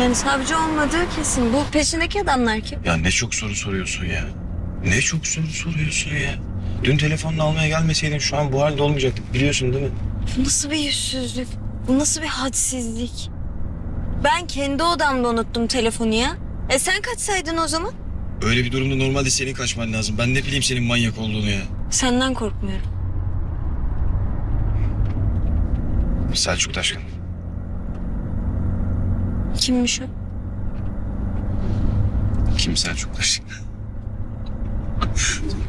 Yani savcı olmadığı kesin. Bu peşindeki adamlar kim? Ya ne çok soru soruyorsun ya. Ne çok soru soruyorsun ya. Dün telefonla almaya gelmeseydin şu an bu halde olmayacaktık biliyorsun değil mi? Bu nasıl bir yüzsüzlük? Bu nasıl bir hadsizlik? Ben kendi odamda unuttum telefonu ya. E sen kaçsaydın o zaman? Öyle bir durumda normalde senin kaçman lazım. Ben ne bileyim senin manyak olduğunu ya. Senden korkmuyorum. Selçuk Taşkın. Kimmiş o? Kim Selçuk Taşkın?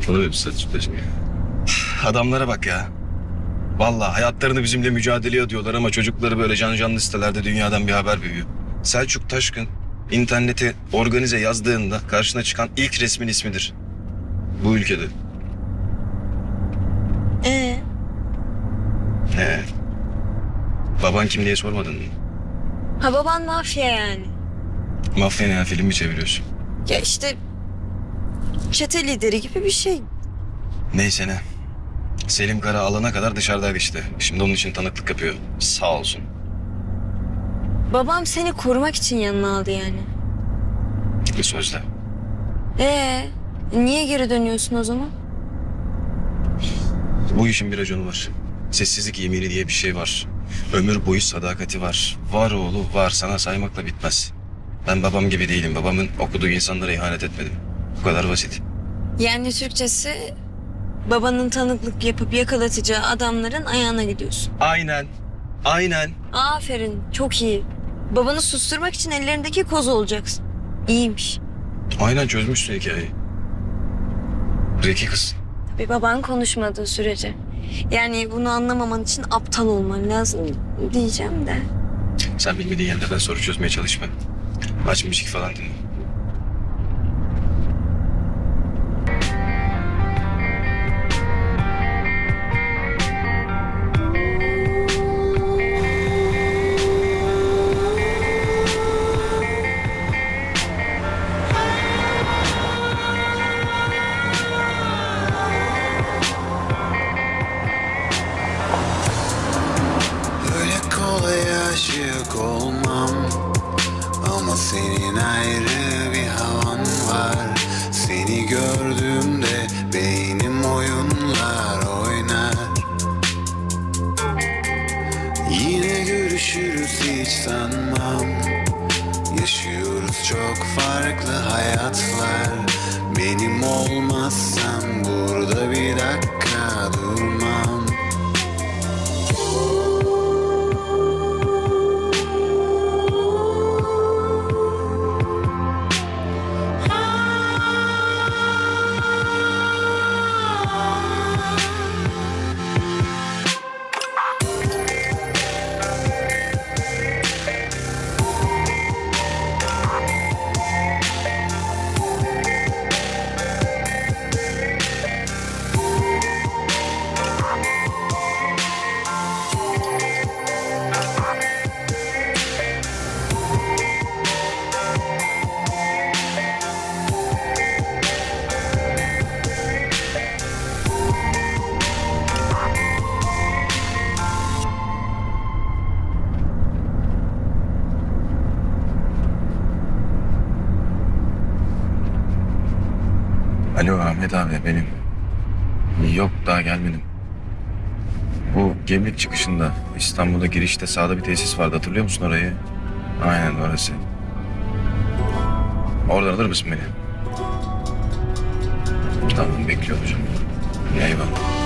Tanımıyorum Selçuk Taşkın. Adamlara bak ya. Vallahi hayatlarını bizimle mücadele ediyorlar ama çocukları böyle can canlı sitelerde dünyadan bir haber veriyor. Selçuk Taşkın internete organize yazdığında karşına çıkan ilk resmin ismidir. Bu ülkede. Ee, He. Baban kim diye sormadın mı? Ha baban mafya yani. Mafya ne ya film mi çeviriyorsun? Ya işte çete lideri gibi bir şey. Neyse ne. Selim Kara alana kadar dışarıdaydı işte. Şimdi onun için tanıklık yapıyor. Sağ olsun. Babam seni korumak için yanına aldı yani. Bir sözle. Ee, niye geri dönüyorsun o zaman? Bu işin bir raconu var. Sessizlik yemini diye bir şey var. Ömür boyu sadakati var. Var oğlu var sana saymakla bitmez. Ben babam gibi değilim. Babamın okuduğu insanlara ihanet etmedim. Bu kadar basit. Yani Türkçesi babanın tanıklık yapıp yakalatacağı adamların ayağına gidiyorsun. Aynen. Aynen. Aferin, çok iyi. Babanı susturmak için ellerindeki koz olacaksın. İyiymiş. Aynen çözmüşsün hikayeyi. Zeki kız. Tabii baban konuşmadığı sürece. Yani bunu anlamaman için aptal olman lazım diyeceğim de. Sen bilmediğin yerlerden soru çözmeye çalışma. Aç müzik falan dinle. Bu Gemlik çıkışında İstanbul'a girişte sağda bir tesis vardı hatırlıyor musun orayı? Aynen orası. Oradan alır mısın beni? Tamam bekliyor olacağım. Eyvallah.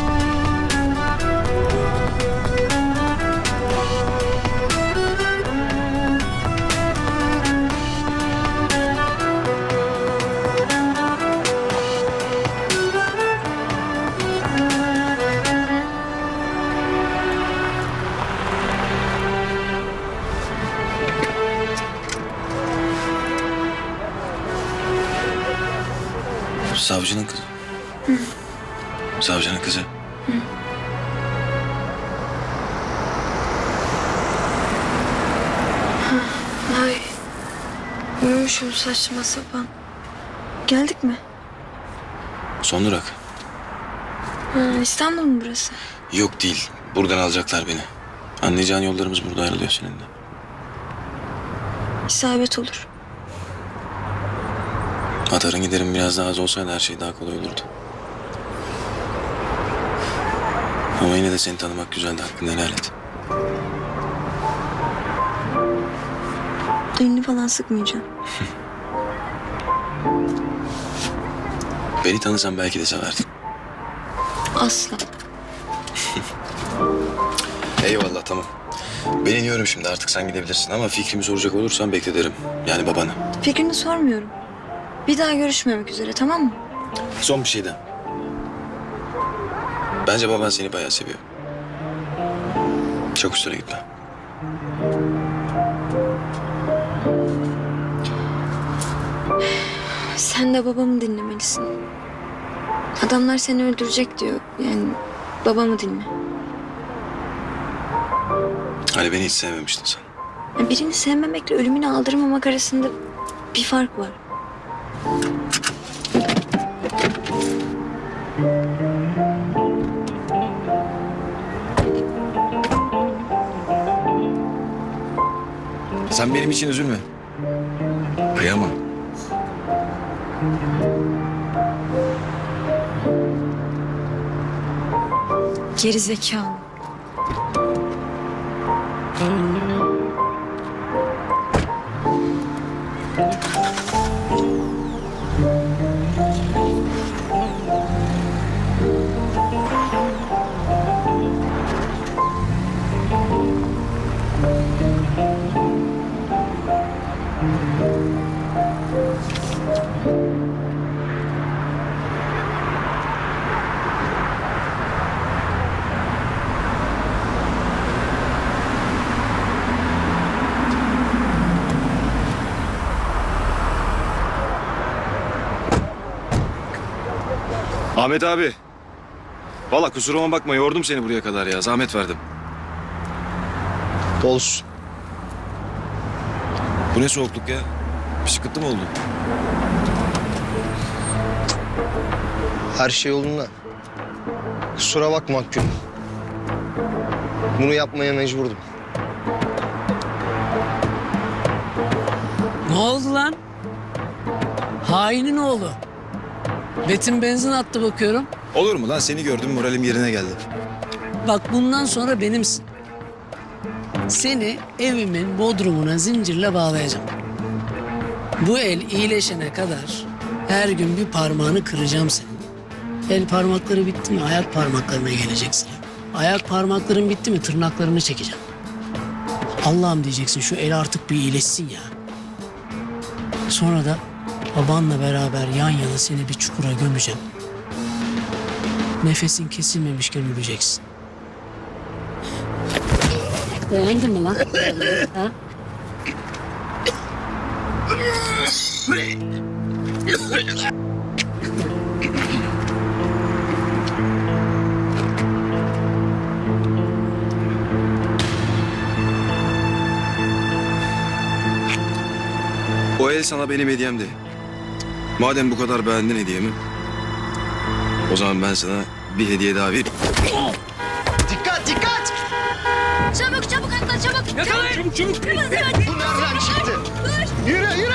Savcının kızı. Savcının kızı. Ay, uyumuşum saçma sapan. Geldik mi? Son durak. Ha, İstanbul mu burası? Yok değil. Buradan alacaklar beni. Anlayacağın yollarımız burada ayrılıyor seninle. İsabet olur. Atarın giderim biraz daha az olsaydı her şey daha kolay olurdu. Ama yine de seni tanımak güzeldi. Hakkını helal et. Elini falan sıkmayacağım. Beni tanısan belki de severdin. Asla. Eyvallah tamam. Ben iniyorum şimdi artık sen gidebilirsin ama fikrimi soracak olursan beklederim. Yani babanı. Fikrini sormuyorum. Bir daha görüşmemek üzere tamam mı? Son bir şey de. Bence baban seni bayağı seviyor. Çok üstüne gitme. Sen de babamı dinlemelisin. Adamlar seni öldürecek diyor. Yani babamı dinle. Hani beni hiç sevmemiştin sen. Birini sevmemekle ölümünü aldırmamak arasında bir fark var. Sen benim için üzülme. Kıyamam. Geri zekalı. Ahmet abi. Valla kusuruma bakma yordum seni buraya kadar ya. Zahmet verdim. Olsun. Bu ne soğukluk ya? Bir sıkıntı mı oldu? Her şey yolunda. Kusura bakma Akgün. Bunu yapmaya mecburdum. Ne oldu lan? Hainin oğlu. Betim benzin attı bakıyorum. Olur mu lan? Seni gördüm moralim yerine geldi. Bak bundan sonra benimsin. Seni evimin bodrumuna zincirle bağlayacağım. Bu el iyileşene kadar her gün bir parmağını kıracağım senin. El parmakları bitti mi ayak parmaklarına geleceksin. Ayak parmakların bitti mi tırnaklarını çekeceğim. Allah'ım diyeceksin şu el artık bir iyileşsin ya. Sonra da babanla beraber yan yana seni bir çukura gömeceğim. Nefesin kesilmemişken öleceksin. Beğendin mi lan? ha? O el sana benim hediyemdi. Madem bu kadar beğendin hediyemi. O zaman ben sana bir hediye daha vereyim. Dikkat dikkat! Çabuk çabuk atla çabuk. Yakalayın! Çabuk çabuk! Bu nereden çıktı? Yürü yürü!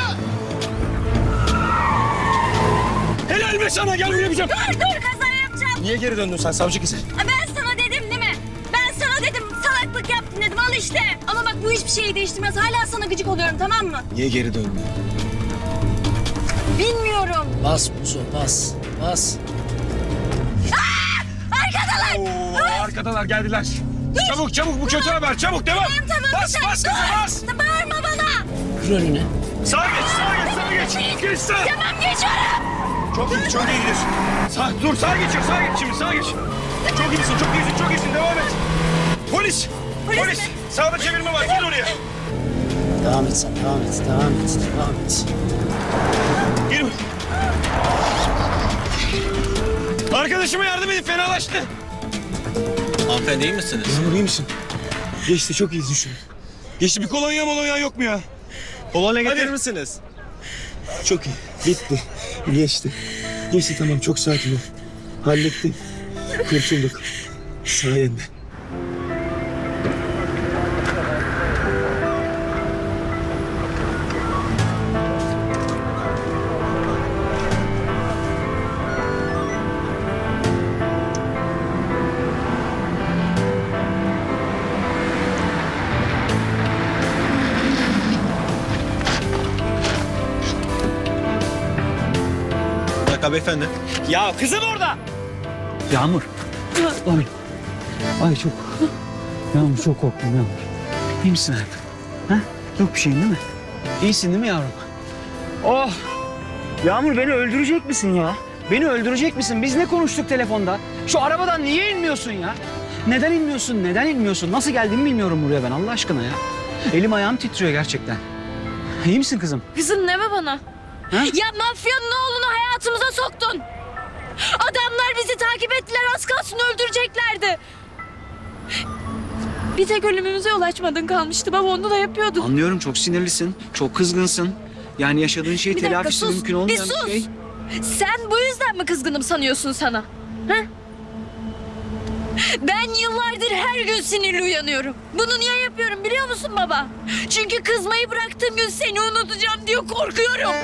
Helal be sana gel buraya bir Dur dur kaza yapacağım. Niye geri döndün sen savcı kızı? Ben sana dedim değil mi? Ben sana dedim salaklık yaptın dedim al işte. Ama bak bu hiçbir şeyi değiştirmez. Hala sana gıcık oluyorum tamam mı? Niye geri döndün? Bilmiyorum. Bas Muzo bas. Bas. Oo, arkadalar geldiler. Çabuk çabuk bu kötü haber çabuk devam. Tamam tamam. Bas bir bas kızım bas. Dur. Bağırma bana. Kır önüne. Sağa geç sağa geç sağa geç. Geç sağa. Tamam geçiyorum. Çok iyi çok iyi gidiyorsun. Sağ, dur sağa geçiyor sağa geç şimdi sağa geç. Çok iyisin çok iyisin çok iyisin devam et. Polis. Polis Polis. mi? Sağda çevirme var gel oraya. Devam et sen devam et. Devam et. Devam et. Gir. Arkadaşıma yardım edin fenalaştı. Hanımefendi iyi misiniz? Memur iyi misin? Geçti çok iyisin şu an. Geçti bir kolonya molonya yok mu ya? Kolonya Hadi. getirir misiniz? Çok iyi. Bitti. Geçti. Geçti tamam çok sakin ol. Hallettim. Kurtulduk. Sayende. Beyefendi. Ya kızım orada. Yağmur. Ay. Ay çok. Yağmur çok korktum Yağmur. İyi misin hayatım? Ha? Yok bir şeyin değil mi? İyisin değil mi yavrum? Oh. Yağmur beni öldürecek misin ya? Beni öldürecek misin? Biz ne konuştuk telefonda? Şu arabadan niye inmiyorsun ya? Neden inmiyorsun? Neden inmiyorsun? Nasıl geldiğimi bilmiyorum buraya ben Allah aşkına ya. Elim ayağım titriyor gerçekten. İyi misin kızım? Kızım deme bana. Ha? Ya mafyanın oğlunu hayatımıza soktun. Adamlar bizi takip ettiler az kalsın öldüreceklerdi. Bir tek ölümümüze yol açmadın kalmıştı baba onu da yapıyordun. Anlıyorum çok sinirlisin, çok kızgınsın. Yani yaşadığın şey Bir dakika, telafisi sus. mümkün Bir olmayan sus. şey. Sen bu yüzden mi kızgınım sanıyorsun sana? Ha? Ben yıllardır her gün sinirli uyanıyorum. Bunu niye yapıyorum biliyor musun baba? Çünkü kızmayı bıraktığım gün seni unutacağım diye korkuyorum.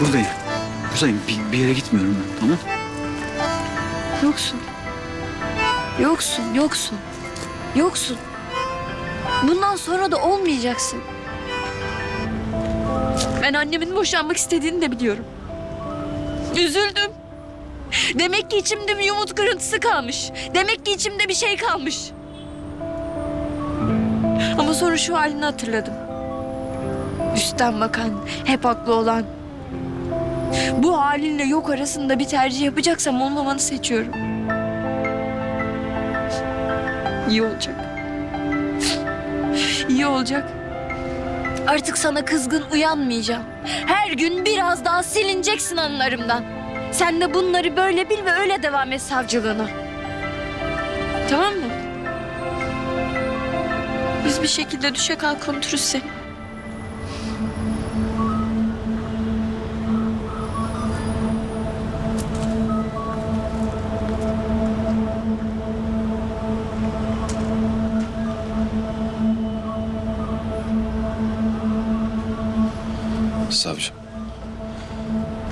Buradayım. Buradayım. Bir, bir yere gitmiyorum ben tamam? Yoksun. Yoksun, yoksun. Yoksun. Bundan sonra da olmayacaksın. Ben annemin boşanmak istediğini de biliyorum. Üzüldüm. Demek ki içimde bir yumut kırıntısı kalmış. Demek ki içimde bir şey kalmış. Ama sonra şu halini hatırladım. Üstten bakan, hep haklı olan. Bu halinle yok arasında bir tercih yapacaksam olmamanı seçiyorum. İyi olacak. İyi olacak. Artık sana kızgın uyanmayacağım. Her gün biraz daha silineceksin anılarımdan. Sen de bunları böyle bil ve öyle devam et savcılığına. Tamam mı? Biz bir şekilde düşe kalk unuturuz seni. Savcım.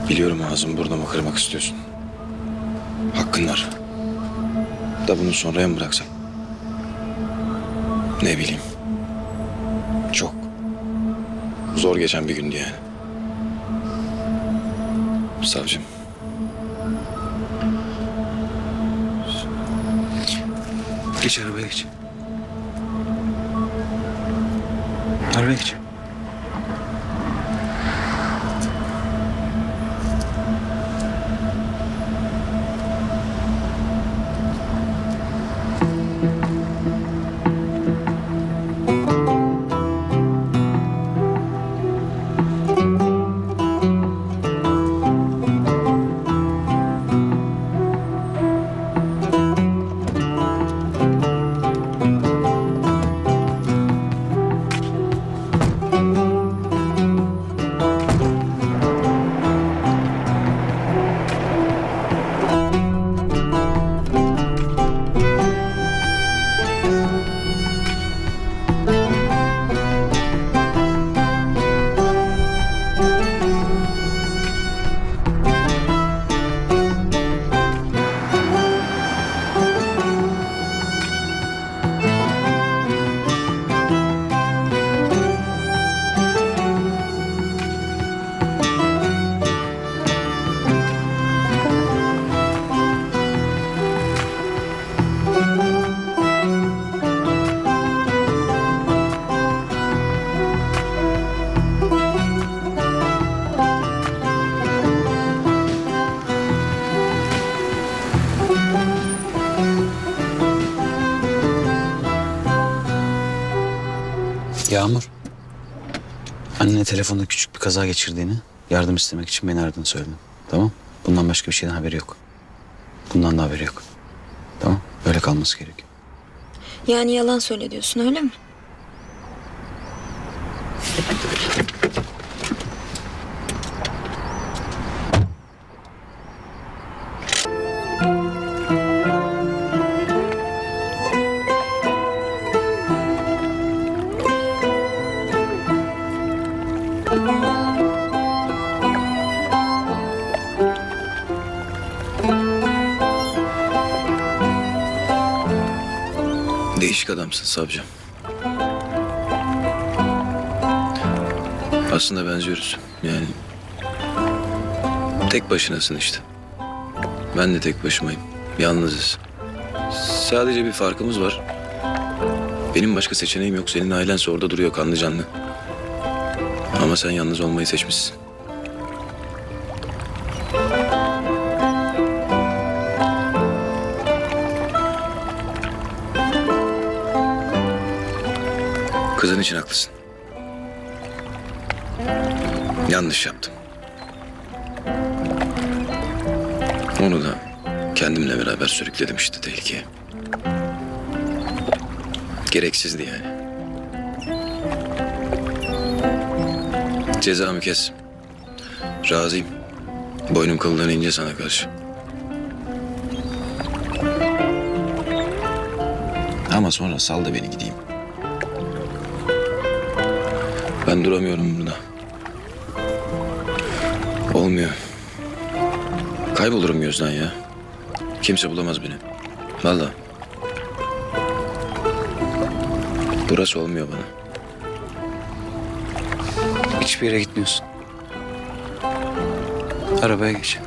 Biliyorum ağzımı burnumı kırmak istiyorsun. Hakkın var. Da bunu sonraya mı bıraksam? Ne bileyim. Çok. Zor geçen bir gündü yani. Savcım. Geç arabaya geç. Arabaya geç. Telefonda küçük bir kaza geçirdiğini, yardım istemek için beni aradığını söyledin. Tamam? Bundan başka bir şeyden haberi yok. Bundan da haberi yok. Tamam? Böyle kalması gerekiyor. Yani yalan söyle diyorsun öyle mi? Adamsın savcım. Aslında benziyoruz. Yani tek başınasın işte. Ben de tek başımayım. Yalnızız. Sadece bir farkımız var. Benim başka seçeneğim yok. Senin ailense orada duruyor kanlı canlı. Ama sen yalnız olmayı seçmişsin. Kızın için haklısın. Yanlış yaptım. Onu da kendimle beraber sürükledim işte tehlikeye. Gereksizdi yani. Cezamı kes. Razıyım. Boynum kıldan ince sana karşı. Ama sonra sal da beni gideyim. Ben duramıyorum burada. Olmuyor. Kaybolurum gözden ya. Kimse bulamaz beni. Vallahi. Burası olmuyor bana. Hiçbir yere gitmiyorsun. Arabaya geç.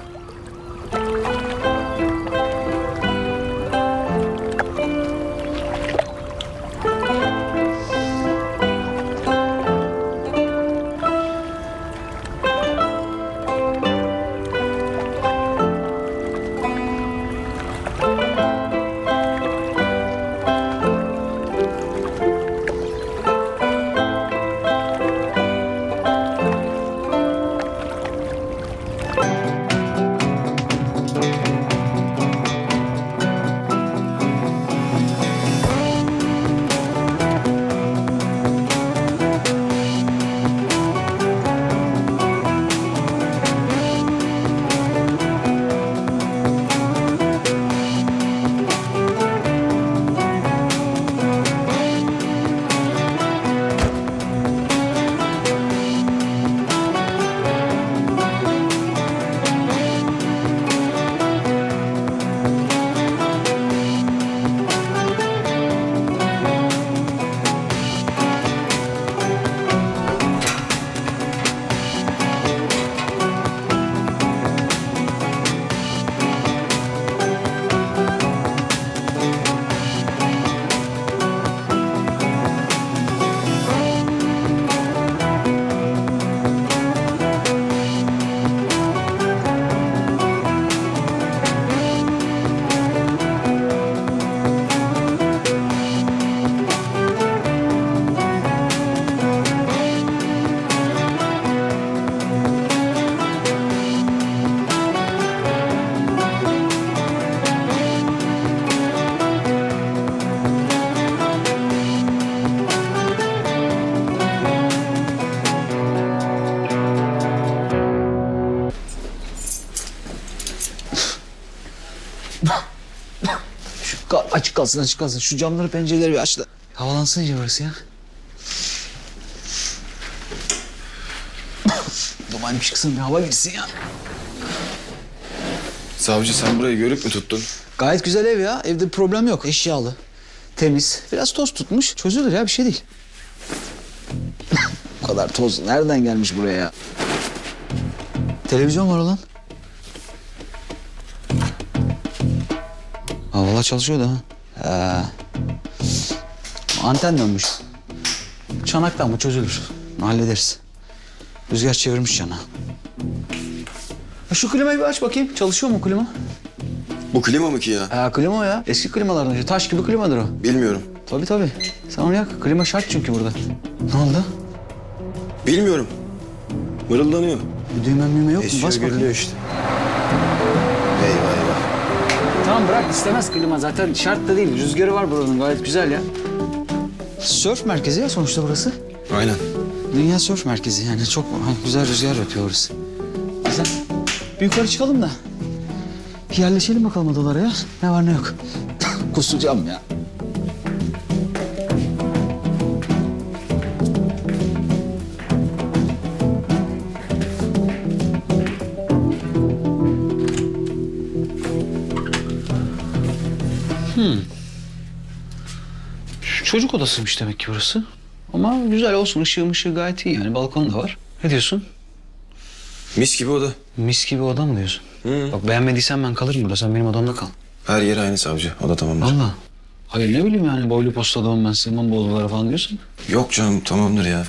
Kalsın açık kalsın. Şu camları pencereleri bir aç da. Havalansın iyice burası ya. Duman çıksın bir hava girsin ya. Savcı sen burayı görüp mü tuttun? Gayet güzel ev ya. Evde bir problem yok. Eşyalı. Temiz. Biraz toz tutmuş. Çözülür ya bir şey değil. Bu kadar toz nereden gelmiş buraya ya? Televizyon var lan. Ha valla çalışıyordu ha. Ha. Anten dönmüş. Çanaktan bu çözülür. Hallederiz. Rüzgar çevirmiş cana. Ha, Şu klimayı bir aç bakayım. Çalışıyor mu klima? Bu klima mı ki ya? Ha klima o ya. Eski klimalardan. işte. Taş gibi klimadır o. Bilmiyorum. Tabii tabii. Sen onu yak. Klima şart çünkü burada. Ne oldu? Bilmiyorum. Mırıldanıyor. Bir düğme müğme yok mu? Bas bakayım. işte. Tamam bırak istemez klima. Zaten şart da değil. Rüzgarı var buranın gayet güzel ya. Sörf merkezi ya sonuçta burası. Aynen. Dünya sörf merkezi yani. Çok hani, güzel rüzgar yapıyor orası. Güzel. Bir yukarı çıkalım da. Yerleşelim bakalım odalara ya. Ne var ne yok. Kusacağım ya. Çocuk odasıymış demek ki burası. Ama güzel olsun. Işığı mışığı gayet iyi yani. Balkon da var. Ne diyorsun? Mis gibi oda. Mis gibi oda mı diyorsun? Bak beğenmediysen ben kalırım burada. Sen benim odamda kal. Her yeri aynı savcı. O da tamamdır. Valla. Hayır ne bileyim yani boylu posta adamım ben sığmam bu odalara falan diyorsun. Yok canım tamamdır ya.